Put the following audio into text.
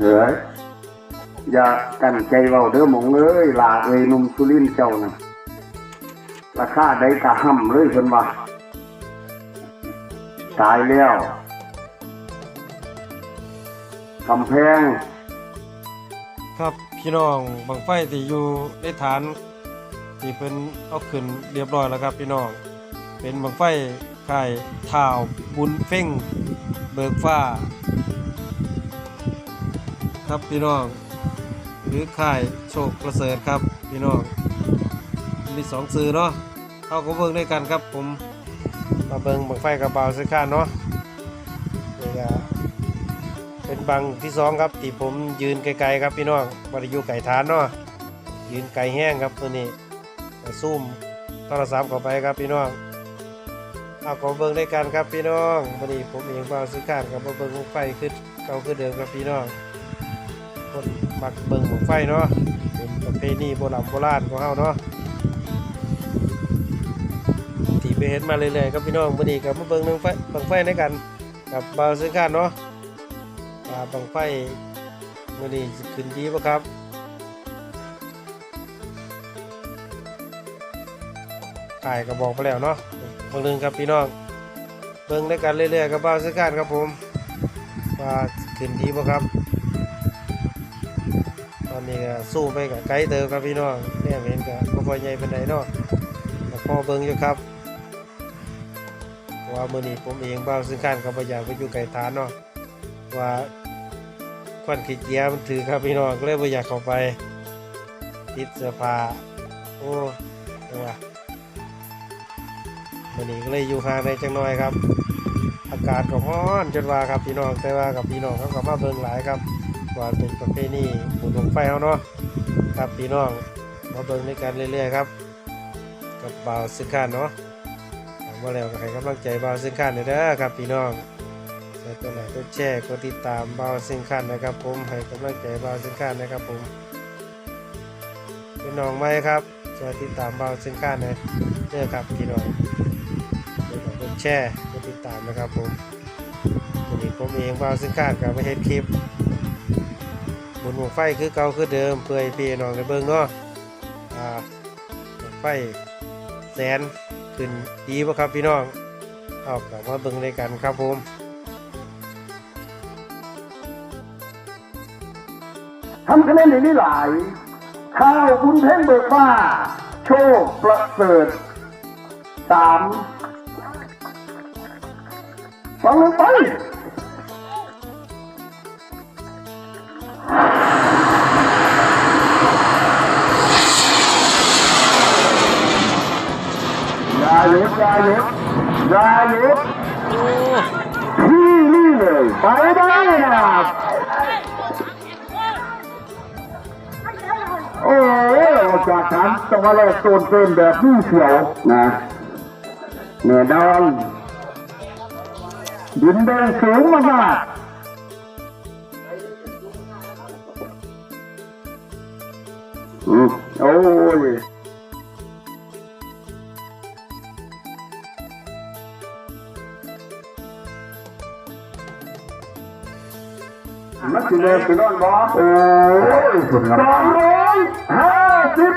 เฮ้ยอย่ากันใจเว้าเด้อหมงเอ้ยลาเอ้ยนุ่มสุรินเจ้าน่ะราคาได้กะห่ำเลยเพิ่นว่าตายแล้วกำแพง ครับพี่น้องบังไฟที่อยู่ในฐานที่เป็นเอาขึ้นเรียบร้อยแล้วครับพี่น้อง เป็นบังไฟค่ท่าวบุญเฟ่งเบิกฟ้า ครับพี่น้อง หรือค่ายโชคประเสริฐครับพี่น้อง มีสองสื่อเนาะเข้าก็เบิ่งด้วยกันครับผมมาเบิ่งบังไฟกระเบาสิค้านเนาะนี่ก็เป็นบังที่สองครับที่ผมยืนไกลๆครับพี่น้องบริยูไก่ฐานเนาะยืนไกลแห้งครับตัวนี้มาซูมโทรศัพท์เข้าไปครับพี่น้องเอาขอเบิ่งด้วยกันครับพี่น้องวันนี้ผมเองเบาสิค้านกับมาเบิ่งบั้งไฟขึ้นเก่าขึ้นเดิมครับพี่น้อง คนมักเบิ่งบังไฟเนาะเป็นประเพณีโบราณโบราณของเฮาเนาะที่ไปเห็นมาเรื่อยๆครับพี่น้องวันนี้ก็มาเบิ่งหนึงไฟบังไฟด้วยกันกับบาวซึ่งกันเนาะว่าบังไฟวันนี้ขึ้นดีบ่ครับขายก็บอกไปแล้วเนาะเบิ่งนึงครับพี่น้องเบิ่งด้วยกันเรื่อยๆกับบาซึ่งกันครับผมว่าขึ้นดีบ่ครับ ตอนนี้ก็สู้ไปกับไกด์เติมครับพี่น้องเนี่ยเห็นกับบ่ค่อยใหญ่เปานใดเนาะแต่พอเบิ่งอยู่ครับว่ามื้อนี้ผมเองบ้าวซึ่งคันก็บ่อยากไปอยู่ไกลฐานเนาะว่าควันขี้เกียมันถือครับพี่น้องก็เลยบ่อยากเข้าไปติดเสื้อผ้าโอ้จังหวะมื้อนี้ก็เลยอยู่ห่างในจังน้อยครับ อากาศก็ร้อนจนว่าครับพี่น้องแต่ว่ากับพี่น้องเขาก็มาเบิ่งหลายครับ ว่าเป็นประเพณีบุญดงไฟเขาเนาะครับพี่น้องมาเบิ่งในกันเรื่อยๆครับ กับบ่าวซึ่งข้านเนาะมาแล้วก็ให้กำลังใจบ่าวซึ่งข้านเด้อครับ พี่น้องใส่ตัวไหนก็แชร์กดติดตามบ่าวซึ่งข้านนะครับ ผมให้กำลังใจบ่าวซึ่งข้านนะครับผมพี่น้องไหมครับช่วยติดตามบ่าวซึ่งข้านนะเด้อครับพี่น้องกดแชร์กดติดตามนะครับผมวันนี้ผมเองบ่าวซึ่งข้านกับมาเฮ็ดคลิป บนหัวไฟคือเก่าคือเดิมเพื่อให้พี่น้องได้เบิ่งเนาะอ่าหัวไฟแสนขึ้นดีป่ะครับพี่น้องเอากลับมาเบิ่งด้วยกันครับผมทำคะแนนได้นี่หลาย ข้าวบุญเพ่งเบิกฟ้า โชคประเสริฐสามฟังลงไป ยาหยุดอย่าหยุดอย่าหยุดที่นี่เลยไปได้นะครับโอ้ยออกจากฐานต้องมาแลกโซนเกินแบบนี้เสียวนะแน่นอนดินแดงสูงมากๆอืมโอ้ย มันสิเลยสินอนบ่โอ้ยสองร้อยห้าสิบ